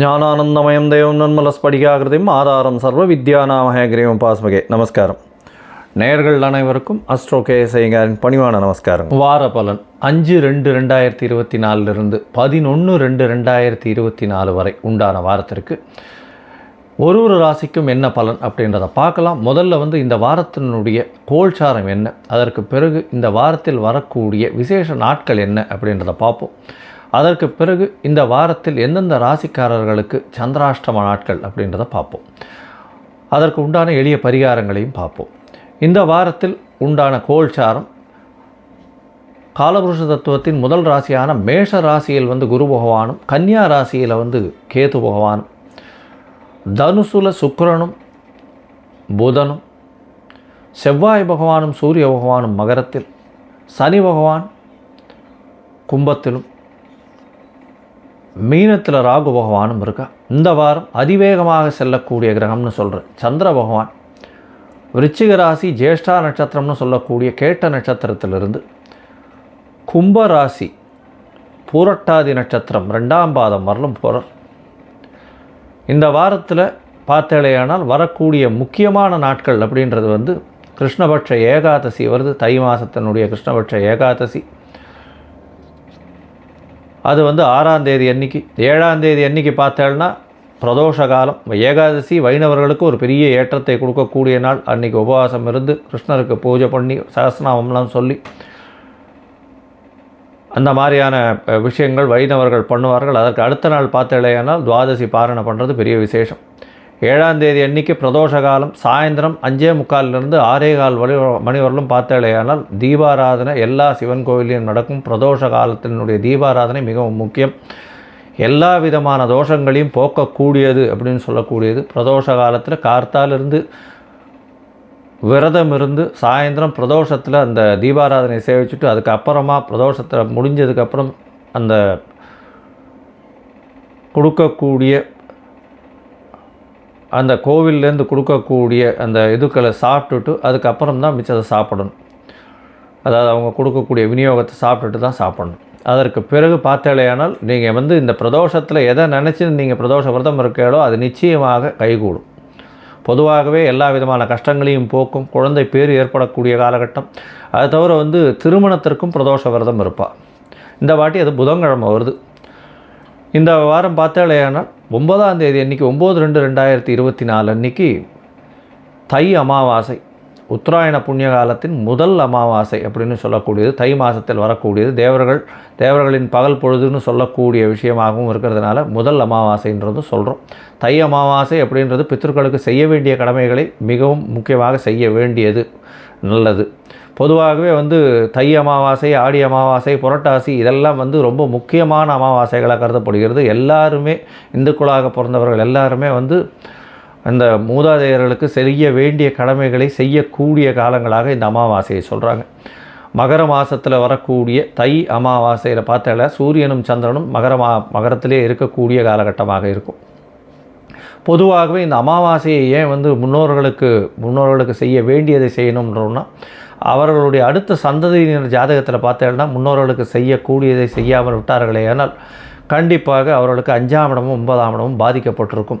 ஞானானந்தமயம் தேவம் நன்மலஸ்படிகாகிருதியும் ஆதாரம் சர்வ வித்யாநாமகேகிரியம் பாஸ்மகே. நமஸ்காரம். நேயர்கள் அனைவருக்கும் அஸ்ட்ரோ கேஎஸ்ஐங்காரின் பணிவான நமஸ்காரம் வார பலன் அஞ்சு ரெண்டு ரெண்டாயிரத்தி இருபத்தி நாலுலேருந்து பதினொன்று ரெண்டு ரெண்டாயிரத்தி இருபத்தி நாலு வரை உண்டான வாரத்திற்கு ஒரு ஒரு ராசிக்கும் என்ன பலன் அப்படின்றத பார்க்கலாம். முதல்ல வந்து இந்த வாரத்தினுடைய கோல்சாரம் என்ன? அதற்கு பிறகு இந்த வாரத்தில் வரக்கூடிய விசேஷ நாட்கள் என்ன அப்படின்றத பார்ப்போம். அதற்கு பிறகு இந்த வாரத்தில் எந்தெந்த ராசிக்காரர்களுக்கு சந்திராஷ்டம நாட்கள் அப்படின்றத பார்ப்போம். அதற்கு உண்டான எளிய பரிகாரங்களையும் பார்ப்போம். இந்த வாரத்தில் உண்டான கோல்சாரம் காலபுருஷ தத்துவத்தின் முதல் ராசியான மேஷ ராசியில் வந்து குரு பகவானும் கன்னியா ராசியில் வந்து கேது பகவானும் தனுசுல சுக்கிரனும் புதனும் செவ்வாய் பகவானும் சூரிய பகவானும் மகரத்தில் சனி பகவான் கும்பத்திலும் மீனத்தில் ராகு பகவானும் இருக்கா? இந்த வாரம் அதிவேகமாக செல்லக்கூடிய கிரகம்னு சொல்கிறேன் சந்திர பகவான் விருச்சிக ராசி ஜேஷ்டா நட்சத்திரம்னு சொல்லக்கூடிய கேட்ட நட்சத்திரத்திலிருந்து கும்ப ராசி பூரட்டாதி நட்சத்திரம் ரெண்டாம் பாதம் வரலும் போகிறார் இந்த வாரத்தில் பார்த்தேலையானால் வரக்கூடிய முக்கியமான நாட்கள் அப்படின்றது வந்து கிருஷ்ணபட்ச ஏகாதசி வருது. தை மாதத்தினுடைய கிருஷ்ணபட்ச ஏகாதசி. அது வந்து ஆறாம் தேதி அன்னைக்கு ஏழாம் தேதி அன்னைக்கு பார்த்தேன்னா பிரதோஷ காலம் ஏகாதசி வைணவர்களுக்கு ஒரு பெரிய ஏற்றத்தை கொடுக்கக்கூடிய நாள். அன்னைக்கு உபவாசம் இருந்து கிருஷ்ணருக்கு பூஜை பண்ணி சகஸ்நாமம்லாம் சொல்லி அந்த மாதிரியான விஷயங்கள் வைணவர்கள் பண்ணுவார்கள். அதற்கு அடுத்த நாள் பார்த்தேலையானால் துவாதசி பாரணை பண்ணுறது பெரிய விசேஷம். ஏழாம் தேதி அன்னைக்கு பிரதோஷ காலம் சாயந்தரம் அஞ்சே முக்காலிலிருந்து ஆறே கால் வழி மணி வரலும் பார்த்தாலேயானால் தீபாராதனை எல்லா சிவன் கோவிலையும் நடக்கும். பிரதோஷ காலத்தினுடைய தீபாராதனை மிகவும் முக்கியம். எல்லா விதமான தோஷங்களையும் போக்கக்கூடியது அப்படின்னு சொல்லக்கூடியது. பிரதோஷ காலத்தில் கார்த்தாலிருந்து விரதம் இருந்து சாயந்தரம் பிரதோஷத்தில் அந்த தீபாராதனை சேவிச்சுட்டு அதுக்கப்புறமா பிரதோஷத்தில் முடிஞ்சதுக்கப்புறம் அந்த கொடுக்கக்கூடிய அந்த கோவில்லேருந்து கொடுக்கக்கூடிய அந்த இதுக்களை சாப்பிட்டுட்டு அதுக்கப்புறம் தான் மிச்சத்தை சாப்பிடணும். அதாவது அவங்க கொடுக்கக்கூடிய விநியோகத்தை சாப்பிட்டுட்டு தான் சாப்பிடணும். அதற்கு பிறகு பார்த்தேலையானால் நீங்கள் வந்து இந்த பிரதோஷத்தில் எதை நினச்சி நீங்கள் பிரதோஷ விரதம் இருக்கீங்களோ அது நிச்சயமாக கைகூடும். பொதுவாகவே எல்லா விதமான கஷ்டங்களையும் போக்கும் குழந்தை பேர் ஏற்படக்கூடிய காலகட்டம். அது தவிர வந்து திருமணத்திற்கும் பிரதோஷ விரதம் இருப்பாள் இந்த வாட்டி அது புதன்கிழமை வருது. இந்த வாரம் பார்த்தாலேயானால் ஒன்பதாம் தேதி அன்றைக்கி ஒம்பது ரெண்டு ரெண்டாயிரத்தி இருபத்தி நாலு அன்னைக்கு தை அமாவாசை உத்தராயண புண்ணிய காலத்தின் முதல் அமாவாசை அப்படின்னு சொல்லக்கூடியது. தை மாதத்தில் வரக்கூடியது. தேவர்கள் தேவர்களின் பகல் பொழுதுன்னு சொல்லக்கூடிய விஷயமாகவும் இருக்கிறதுனால முதல் அமாவாசைன்றதும் சொல்கிறோம் தை அமாவாசை அப்படின்றது பித்தர்களுக்கு செய்ய வேண்டிய கடமைகளை மிகவும் முக்கியமாக செய்ய வேண்டியது. நல்லது. பொதுவாகவே வந்து தை அமாவாசை ஆடி அமாவாசை புரட்டாசி இதெல்லாம் வந்து ரொம்ப முக்கியமான அமாவாசைகளாக கருதப்படுகிறது. எல்லாருமே இந்துக்களாக பிறந்தவர்கள் எல்லாருமே வந்து அந்த மூதாதையர்களுக்கு செய்ய வேண்டிய கடமைகளை செய்யக்கூடிய காலங்களாக இந்த அமாவாசையை சொல்கிறாங்க மகர மாதத்தில் வரக்கூடிய தை அமாவாசையில் பார்த்தால சூரியனும் சந்திரனும் மகர மா மகரத்திலே இருக்கக்கூடிய காலகட்டமாக இருக்கும். பொதுவாகவே இந்த அமாவாசையை ஏன் வந்து முன்னோர்களுக்கு முன்னோர்களுக்கு செய்ய வேண்டியதை செய்யணும்ன்றோம்னா அவர்களுடைய அடுத்த சந்ததியினர் ஜாதகத்தில் பார்த்தேன்னா முன்னோர்களுக்கு செய்யக்கூடியதை செய்யாமல் விட்டார்களே ஆனால் கண்டிப்பாக அவர்களுக்கு அஞ்சாம் இடமும் ஒன்பதாம் இடமும் பாதிக்கப்பட்டிருக்கும்.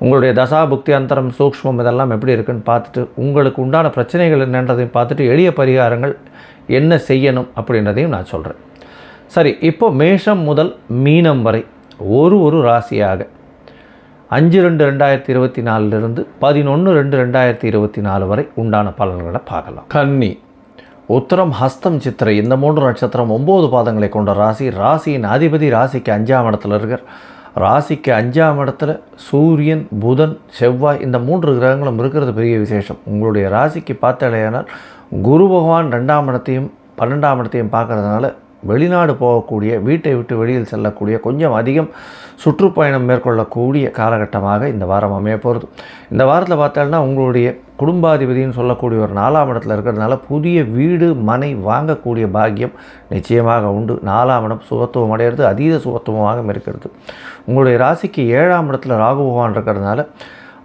உங்களுடைய தசா புக்தி அந்தரம் சூக்ஷ்மம் இதெல்லாம் எப்படி இருக்குன்னு பார்த்துட்டு உங்களுக்கு உண்டான பிரச்சனைகள் என்னன்றதையும் பார்த்துட்டு எளிய பரிகாரங்கள் என்ன செய்யணும் அப்படின்றதையும் நான் சொல்கிறேன் சரி இப்போ மேஷம் முதல் மீனம் வரை ஒரு ஒரு ராசியாக அஞ்சு ரெண்டு ரெண்டாயிரத்தி இருபத்தி நாலுலேருந்து பதினொன்று ரெண்டு ரெண்டாயிரத்தி இருபத்தி நாலு வரை உண்டான பலன்களை பார்க்கலாம். கன்னி உத்தரம் ஹஸ்தம் சித்திரை இந்த மூன்று நட்சத்திரம் ஒம்பது பாதங்களை கொண்ட ராசி. ராசியின் அதிபதி ராசிக்கு அஞ்சாம் இடத்துல இருக்கிற ராசிக்கு அஞ்சாம் இடத்துல சூரியன் புதன் செவ்வாய் இந்த மூன்று கிரகங்களும் இருக்கிறது பெரிய விசேஷம். உங்களுடைய ராசிக்கு பார்த்தாலேயானால் குரு பகவான் ரெண்டாம் இடத்தையும் பன்னெண்டாம் இடத்தையும் பார்க்கறதுனால வெளிநாடு போகக்கூடிய வீட்டை விட்டு வெளியில் செல்லக்கூடிய கொஞ்சம் அதிகம் சுற்றுப்பயணம் மேற்கொள்ளக்கூடிய காலகட்டமாக இந்த வாரம் அமைய போகிறது. இந்த வாரத்தில் பார்த்தோம்னா உங்களுடைய குடும்பாதிபதினு சொல்லக்கூடிய ஒரு நாலாம் இடத்துல இருக்கிறதுனால புதிய வீடு மனை வாங்கக்கூடிய பாக்கியம் நிச்சயமாக உண்டு. நாலாம் இடம் சுகத்துவம் அடையிறது அதீத சுகத்துவமாக இருக்கிறது. உங்களுடைய ராசிக்கு ஏழாம் இடத்துல ராகு பகவான் இருக்கிறதுனால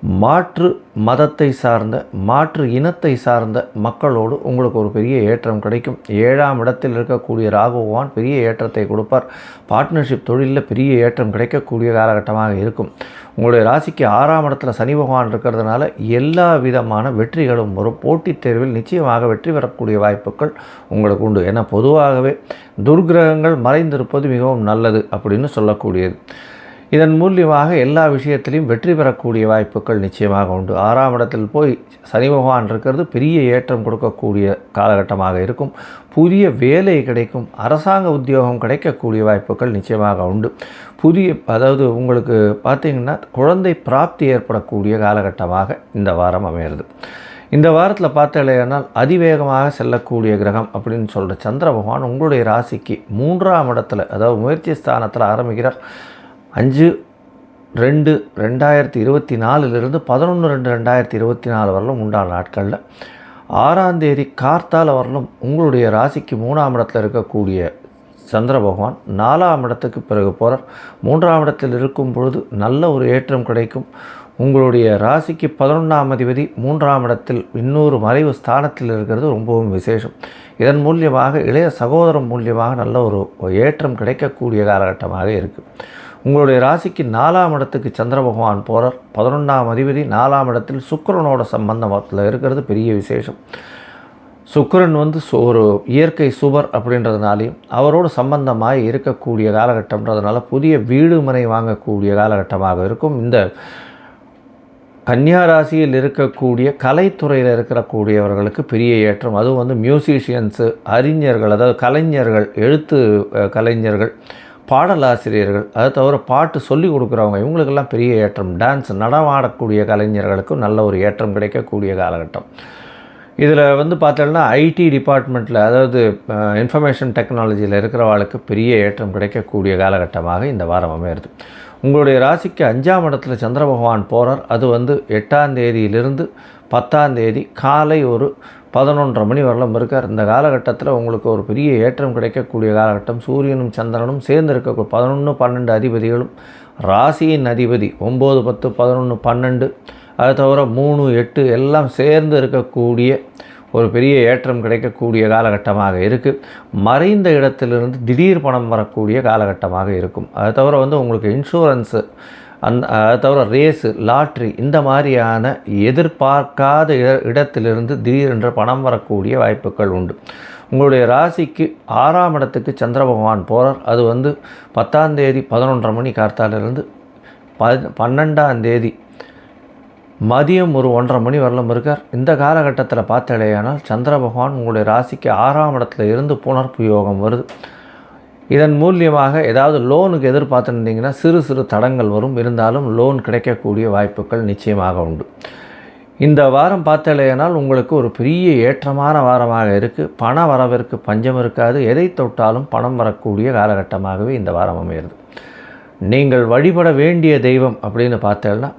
மாற்று மதத்தை சார்ந்த மாற்று இனத்தை சார்ந்த மக்களோடு உங்களுக்கு ஒரு பெரிய ஏற்றம் கிடைக்கும். ஏழாம் இடத்தில் இருக்கக்கூடிய ராகுவான் பெரிய ஏற்றத்தை கொடுப்பார். பார்ட்னர்ஷிப் தொழிலில் பெரிய ஏற்றம் கிடைக்கக்கூடிய காலகட்டமாக இருக்கும். உங்களுடைய ராசிக்கு ஆறாம் இடத்துல சனி பகவான் இருக்கிறதுனால எல்லா விதமான வெற்றிகளும் வரும். போட்டித் தேர்வில் நிச்சயமாக வெற்றி பெறக்கூடிய வாய்ப்புகள் உங்களுக்கு உண்டு. ஏன்னா பொதுவாகவே துர்கிரகங்கள் மறைந்திருப்பது மிகவும் நல்லது அப்படின்னு சொல்லக்கூடியது. இதன் மூலியமாக எல்லா விஷயத்திலையும் வெற்றி பெறக்கூடிய வாய்ப்புகள் நிச்சயமாக உண்டு. ஆறாம் இடத்தில் போய் சனி பகவான் இருக்கிறது பெரிய ஏற்றம் கொடுக்கக்கூடிய காலகட்டமாக இருக்கும். புதிய வேலை கிடைக்கும். அரசாங்க உத்தியோகம் கிடைக்கக்கூடிய வாய்ப்புகள் நிச்சயமாக உண்டு. புதிய அதாவது உங்களுக்கு பார்த்திங்கன்னா குழந்தை பிராப்தி ஏற்படக்கூடிய காலகட்டமாக இந்த வாரம் அமையிறது இந்த வாரத்தில் பார்த்தாலேனால் அதிவேகமாக செல்லக்கூடிய கிரகம் அப்படின்னு சொல்கிற சந்திர பகவான் உங்களுடைய ராசிக்கு மூன்றாம் இடத்துல அதாவது முயற்சி ஸ்தானத்தில் ஆரம்பிக்கிறார். அஞ்சு ரெண்டு ரெண்டாயிரத்தி இருபத்தி நாலுலேருந்து பதினொன்று ரெண்டு ரெண்டாயிரத்தி இருபத்தி நாலு வரலும் உண்டான நாட்களில். ஆறாம் தேதி கார்த்தால வரலும் உங்களுடைய ராசிக்கு மூணாம் இடத்துல இருக்கக்கூடிய சந்திர பகவான் நாலாம் இடத்துக்கு பிறகு போகிறார் மூன்றாம் இடத்தில் இருக்கும் பொழுது நல்ல ஒரு ஏற்றம் கிடைக்கும். உங்களுடைய ராசிக்கு பதினொன்றாம் அதிபதி மூன்றாம் இடத்தில் இன்னொரு மறைவு ஸ்தானத்தில் இருக்கிறது ரொம்பவும் விசேஷம். இதன் மூலியமாக இளைய சகோதரம் மூலியமாக நல்ல ஒரு ஏற்றம் கிடைக்கக்கூடிய காலகட்டமாக இருக்குது உங்களுடைய ராசிக்கு நாலாம் இடத்துக்கு சந்திர பகவான் போகிறார் பதினொன்றாம் அதிபதி நாலாம் இடத்தில் சுக்கரனோட சம்பந்தத்தில் இருக்கிறது பெரிய விசேஷம். சுக்கரன் வந்து ஒரு இயற்கை சுவர் அப்படின்றதுனாலையும் அவரோடு சம்பந்தமாக இருக்கக்கூடிய காலகட்டம்ன்றதுனால புதிய வீடு மனை வாங்கக்கூடிய காலகட்டமாக இருக்கும். இந்த கன்னியா ராசியில் இருக்கக்கூடிய கலைத்துறையில் இருக்கக்கூடியவர்களுக்கு பெரிய ஏற்றம். அதுவும் வந்து மியூசிஷியன்ஸு அறிஞர்கள் அதாவது கலைஞர்கள் எழுத்து கலைஞர்கள் பாடலாசிரியர்கள் அதை தவிர பாட்டு சொல்லி கொடுக்குறவங்க இவங்களுக்கெல்லாம் பெரிய ஏற்றம். டான்ஸ் நடமாடக்கூடிய கலைஞர்களுக்கும் நல்ல ஒரு ஏற்றம் கிடைக்கக்கூடிய காலகட்டம். இதில் வந்து பார்த்தோம்னா ஐடி டிபார்ட்மெண்ட்டில் அதாவது இன்ஃபர்மேஷன் டெக்னாலஜியில் இருக்கிறவர்களுக்கு பெரிய ஏற்றம் கிடைக்கக்கூடிய காலகட்டமாக இந்த வாரம் அமையிறது. உங்களுடைய ராசிக்கு அஞ்சாம் இடத்துல சந்திர பகவான் போகிறார் அது வந்து எட்டாம் தேதியிலிருந்து பத்தாம் தேதி காலை ஒரு பதினொன்றரை மணி வரலாம் இருக்கார். இந்த காலகட்டத்தில் உங்களுக்கு ஒரு பெரிய ஏற்றம் கிடைக்கக்கூடிய காலகட்டம். சூரியனும் சந்திரனும் சேர்ந்து இருக்க பதினொன்று பன்னெண்டு அதிபதிகளும் ராசியின் அதிபதி. ஒம்பது பத்து பதினொன்று பன்னெண்டு. அதை தவிர மூணு எட்டு எல்லாம் சேர்ந்து இருக்கக்கூடிய ஒரு பெரிய ஏற்றம் கிடைக்கக்கூடிய காலகட்டமாக இருக்குது மறைந்த இடத்திலிருந்து திடீர் பணம் வரக்கூடிய காலகட்டமாக இருக்கும். அதை தவிர வந்து உங்களுக்கு இன்சூரன்ஸு அந் அதை தவிர ரேஸு லாட்ரி இந்த மாதிரியான எதிர்பார்க்காத இடத்திலிருந்து திடீரென்று பணம் வரக்கூடிய வாய்ப்புகள் உண்டு. உங்களுடைய ராசிக்கு ஆறாம் இடத்துக்கு சந்திர பகவான் போகிறார் அது வந்து பத்தாம் தேதி பதினொன்றரை மணி கார்த்தாலிருந்து ப பன்னெண்டாம் தேதி மதியம் ஒரு ஒன்றரை மணி வரலும் இருக்கார். இந்த காலகட்டத்தில் பார்த்தடையானால் சந்திர பகவான் உங்களுடைய ராசிக்கு ஆறாம் இடத்துல இருந்து புனர்ப்பு யோகம் வருது. இதன் மூலியமாக ஏதாவது லோனுக்கு எதிர்பார்த்துருந்தீங்கன்னா சிறு சிறு தடங்கள் வரும். இருந்தாலும் லோன் கிடைக்கக்கூடிய வாய்ப்புகள் நிச்சயமாக உண்டு. இந்த வாரம் பார்த்தலையானால் உங்களுக்கு ஒரு பெரிய ஏற்றமான வாரமாக இருக்குது பண வரவிற்கு பஞ்சம் இருக்காது. எதை தொட்டாலும் பணம் வரக்கூடிய காலகட்டமாகவே இந்த வாரம் அமைகிறது. நீங்கள் வழிபட வேண்டிய தெய்வம் அப்படின்னு பார்த்தேன்னா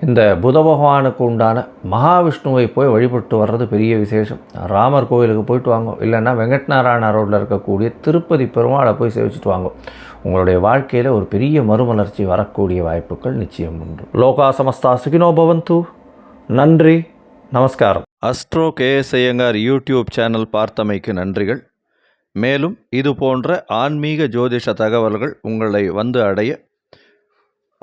இந்த புத பகவானுக்கு உண்டான மகாவிஷ்ணுவை போய் வழிபட்டு வர்றது பெரிய விசேஷம். ராமர் கோயிலுக்கு போயிட்டு வாங்க. இல்லைன்னா வெங்கட்நாராயண ரோட்டில் இருக்கக்கூடிய திருப்பதி பெருமாளை போய் சேவிச்சுட்டு வாங்க. உங்களுடைய வாழ்க்கையில் ஒரு பெரிய மறுமலர்ச்சி வரக்கூடிய வாய்ப்புகள் நிச்சயம் உண்டு. லோகா சமஸ்தா சுகினோ பவந்து. நன்றி. நமஸ்காரம். Astro K S Iyengar YouTube channel பார்த்தமைக்கு நன்றிகள். மேலும் இது போன்ற ஆன்மீக ஜோதிஷ தகவல்கள் உங்களை வந்து அடைய